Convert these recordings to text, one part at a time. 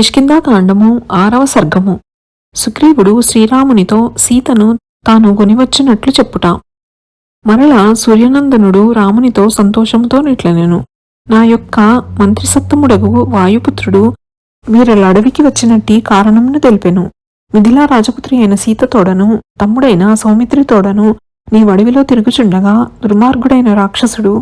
కిష్కిందాకాండము ఆరవ సర్గము. సుగ్రీవుడు శ్రీరామునితో సీతను తాను కొనివచ్చినట్లు చెప్పుట. మరల సూర్యనందనుడు రామునితో సంతోషంతో నిట్లనెను. నా యొక్క మంత్రిసత్తముడగు వాయుపుత్రుడు వీరల అడవికి వచ్చినట్టి కారణమును తెలిపెను. మిథిలా రాజపుత్రి అయిన సీత తోడను తమ్ముడైన సౌమిత్రి తోడను నీ వడివిలో తిరుగుచుండగా దుర్మార్గుడైన రాక్షసుడు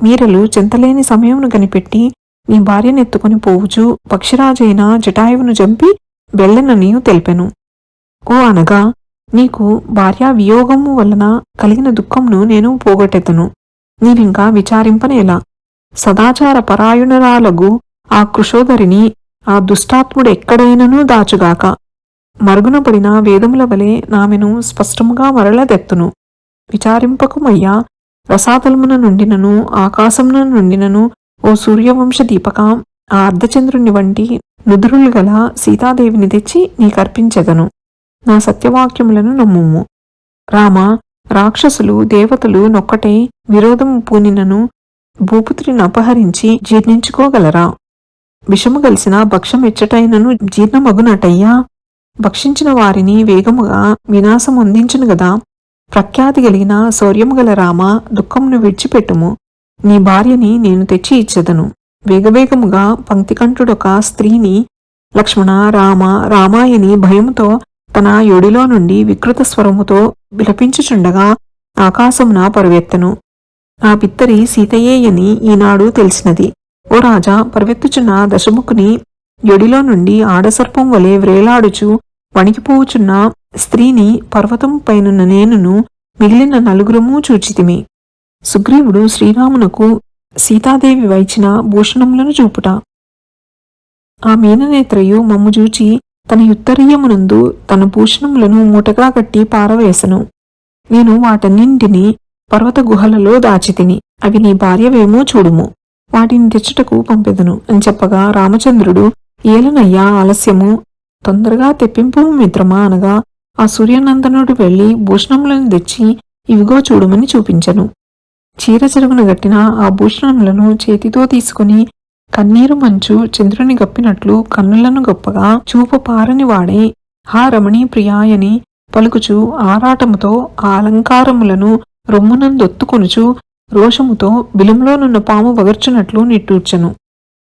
మీరలు చెంతలేని సమయమును కనిపెట్టి నీ భార్యనెత్తుకుని పోవుచు. పక్షిరాజైన జటాయువును చంపి వెళ్ళననియు తెలిపెను. ఓ అనగా నీకు భార్యా వియోగము వలన కలిగిన దుఃఖంను నేను పోగొట్టెత్తును. నీవింకా విచారింపనేలా. సదాచార పరాయణురాలగు ఆ కృషోదరిని ఆ దుష్టాత్ముడు ఎక్కడైనను దాచుగాక. మరుగున పడిన వేదముల వలె నామెను స్పష్టముగా మరలదెత్తును. విచారింపకుమయ్యా రసాతలమున నుండినను ఆకాశమున నుండినను ఓ సూర్యవంశ దీపక ఆ అర్ధచంద్రుని వంటి నుదురులు గల సీతాదేవిని తెచ్చి నీకర్పించెదను. నా సత్యవాక్యములను నమ్ముము. రామ రాక్షసులు దేవతలు నొక్కటే విరోధం పూనినను భూపుత్రిని అపహరించి జీర్ణించుకోగలరా? విషము కలిసిన భక్షమెచ్చటైనను జీర్ణమగునటయ్యా? భక్షించిన వారిని వేగముగా వినాశం అందించును గదా? ప్రఖ్యాతి కలిగిన శౌర్యము గల రామ దుఃఖమును విడిచిపెట్టుము. నీ భార్యని నేను తెచ్చి ఇచ్చెదను. వేగవేగముగా పంక్తికంఠుడొక స్త్రీని లక్ష్మణ రామ రామాయని భయముతో తన యొడిలో నుండి వికృత స్వరముతో విలపించుచుండగా ఆకాశమున పరువెత్తను. ఆ పిత్తరి సీతయేయని ఈనాడు తెలిసినది. ఓ రాజా పరువెత్తుచున్న దశముఖుని యొడిలో నుండి ఆడసర్పం వలె వ్రేలాడుచు వణికిపోవుచున్న స్త్రీని పర్వతం పైనున్న నేనును మిగిలిన నలుగురము చూచితిమి. సుగ్రీవుడు శ్రీరామునకు సీతాదేవి వైచిన భూషణములను చూపుట. ఆ మీననేత్రయు మమ్ము చూచి తన యుత్తరీయమునందు తన భూషణములను మూటగా కట్టి పారవేసను. నేను వాటన్నింటినీ పర్వత గుహలలో దాచితిని అవి నీ భార్యవేమో చూడుము. వాటిని తెచ్చుటకు పంపెదను అని చెప్పగా రామచంద్రుడు ఏలనయ్యా ఆలస్యము. తొందరగా తెప్పింపు మిత్రమా అనగా ఆ సూర్యనందనుడు వెళ్ళి భూషణములను తెచ్చి ఇవిగో చూడమని చూపించెను. చీర చెరుగును గట్టిన ఆ భూషణములను చేతితో తీసుకుని కన్నీరు మంచు చంద్రుని గప్పినట్లు కన్నులను గొప్పగా చూపు పారని వాడే హా రమణీ ప్రియాయని పలుకుచు ఆరాటముతో ఆ అలంకారములను రొమ్మునందొత్తుకొనుచు రోషముతో బిలంలోనున్న పాము వగర్చునట్లు నిట్టూర్చెను.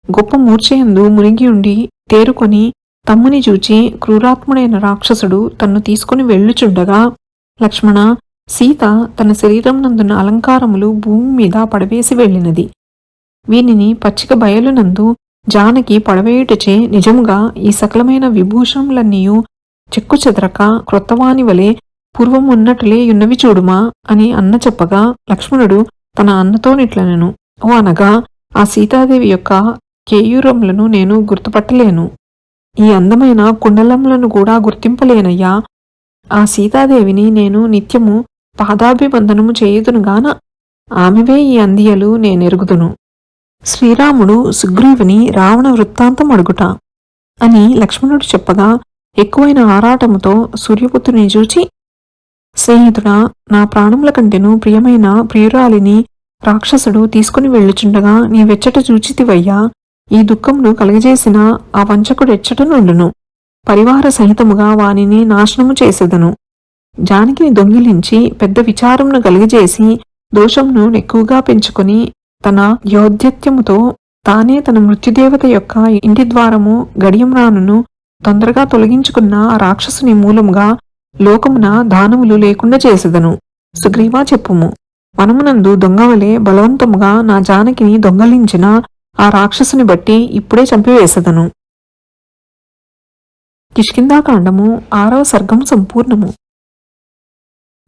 గొప్ప మూర్ఛయందు మునిగియుండి తేరుకొని తమ్ముని చూచి క్రూరాత్ముడైన రాక్షసుడు తన్ను తీసుకుని వెళ్ళుచుండగా లక్ష్మణ సీత తన శరీరం నందున్న అలంకారములు భూమి మీద పడవేసి వెళ్ళినది. వీనిని పచ్చిక బయలునందు జానకి పడవేయుటచే నిజముగా ఈ సకలమైన విభూషణములన్నీయు చెక్కు చెదరక క్రొత్తవాని వలె పూర్వమున్నట్లే యున్నవి చూడుమా అని అన్న చెప్పగా లక్ష్మణుడు తన అన్నతో నిట్లనెను. ఓ అనగా ఆ సీతాదేవి యొక్క కేయూరములను నేను గుర్తుపట్టలేను. ఈ అందమైన కుండలములను కూడా గుర్తింపలేనయ్యా. ఆ సీతాదేవిని నేను నిత్యము పాదాభివందనము చేయుదునుగాన ఆమెవే ఈ అందియలు నేనెరుగుదును. శ్రీరాముడు సుగ్రీవుని రావణ వృత్తాంతం అడుగుట అని లక్ష్మణుడు చెప్పగా ఎక్కువైన ఆరాటముతో సూర్యపుత్రుని చూచి స్నేహితుడా నా ప్రాణముల కంటెను ప్రియమైన ప్రియురాలిని రాక్షసుడు తీసుకుని వెళ్ళుచుండగా నీ వెచ్చట చూచితివయ్యా ఈ దుఃఖమును కలగజేసిన ఆ వంచకుడెచ్చట నుండును. పరివార సహితముగా వానిని నాశనము చేసేదను. జానకిని దొంగిలించి పెద్ద విచారంను కలిగజేసి దోషంను ఎక్కువగా పెంచుకొని తన యోధ్యత్యముతో తానే తన మృత్యుదేవత యొక్క ఇంటి ద్వారము గడియం రానును తొందరగా తొలగించుకున్న ఆ రాక్షసుని మూలముగా లోకమున దానములు లేకుండా చేసేదను. సుగ్రీవా చెప్పుము వనమునందు దొంగవలే బలవంతముగా నా జానకిని దొంగలించిన ఆ రాక్షసుని బట్టి ఇప్పుడే చంపివేసెదను. కిష్కిందాకాండము ఆరవ సర్గం సంపూర్ణము.